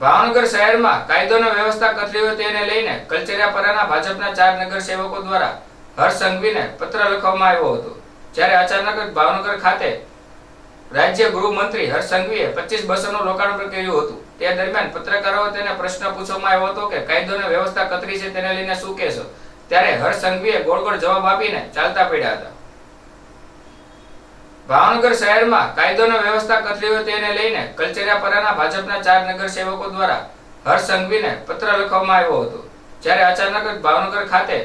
ભાવનગર શહેરમાં કાયદો અને વ્યવસ્થા કથળી હોય તેને લઈને કલચરિયાપરાના ભાજપના ચાર નગરસેવકો દ્વારા હર્ષ સંઘવીને પત્ર લખવામાં આવ્યો હતો. જ્યારે અચાનક ભાવનગર ખાતે રાજ્ય ગૃહમંત્રી હર્ષ સંઘવીએ પચીસ બસોનું લોકાર્પણ કર્યું હતું. તે દરમિયાન પત્રકારો તેને પ્રશ્ન પૂછવામાં આવ્યો હતો કે કાયદોની વ્યવસ્થા કથળી છે તેને લઈને શું કહેશો? ત્યારે હર્ષ સંઘવીએ ગોળ ગોળ જવાબ આપીને ચાલતા પડ્યા હતા. ભાવનગર શહેરમાં કાયદો અને વ્યવસ્થા કથળી હોય તેને લઈને કલચરિયાપરાના ભાજપના ચાર નગરસેવકો દ્વારા હર્ષ સંઘવીને પત્ર લખવામાં આવ્યો હતો. જ્યારે અચાનક જ ભાવનગર ખાતે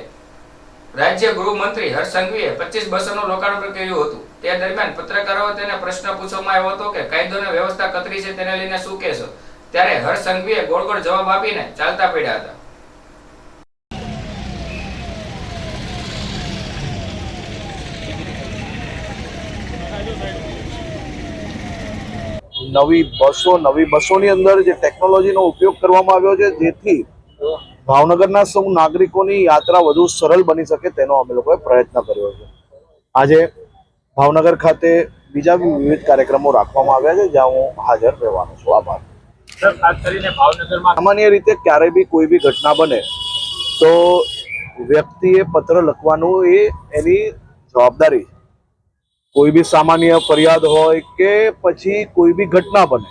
રાજ્ય ગૃહમંત્રી હર્ષ સંઘવીએ પચીસ બસોનું લોકાર્પણ કર્યું હતું. તે દરમિયાન પત્રકારો તેને પ્રશ્ન પૂછવામાં આવ્યો હતો કે કાયદો અને વ્યવસ્થા કથળી છે તેને લઈને શું કહેશો? ત્યારે હર્ષ સંઘવીએ ગોળ ગોળ જવાબ આપીને ચાલતા પડ્યા હતા. નવી બસો નવી બસોની અંદર જે ટેકનોલોજીનો ઉપયોગ કરવામાં આવ્યો છે જેથી ભાવનગરના સૌ નાગરિકોની યાત્રા વધુ સરળ બની શકે તેનો અમે લોકોએ પ્રયત્ન કર્યો છે. આજે ભાવનગર ખાતે બીજા વિવિધ કાર્યક્રમો રાખવામાં આવ્યા છે જ્યાં હું હાજર રહેવાનો છું. આભાર. સર કરીને ભાવનગરમાં સામાન્ય રીતે ક્યારે બી કોઈ બી ઘટના બને તો વ્યક્તિએ પત્ર લખવાનું એ એની જવાબદારી છે. કોઈ બી સામાન્ય ફરિયાદ હોય કે પછી કોઈ બી ઘટના બને,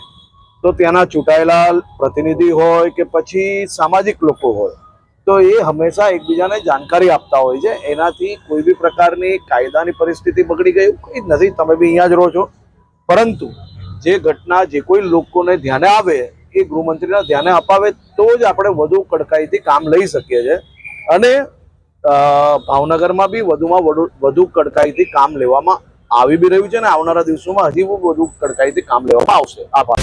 તો ત્યાંના ચૂંટાયેલા પ્રતિનિધિ હોય કે પછી સામાજિક લોકો હોય, તો એ હંમેશા એકબીજાને જાણકારી આપતા હોય છે. એનાથી કોઈ બી પ્રકારની કાયદાની પરિસ્થિતિ બગડી ગઈ કંઈ જ નથી. તમે બી અહીંયા જ રહો છો. પરંતુ જે ઘટના જે કોઈ લોકોને ધ્યાને આવે, એ ગૃહમંત્રીના ધ્યાને અપાવે, તો જ આપણે વધુ કડકાઈથી કામ લઈ શકીએ છીએ. અને ભાવનગરમાં બી વધુમાં વધુ વધુ કડકાઈથી કામ લેવામાં આવી બી રહ્યું છે ને આવનારા દિવસોમાં હજી બધું કડકાઈથી કામ લેવામાં આવશે. આભાર.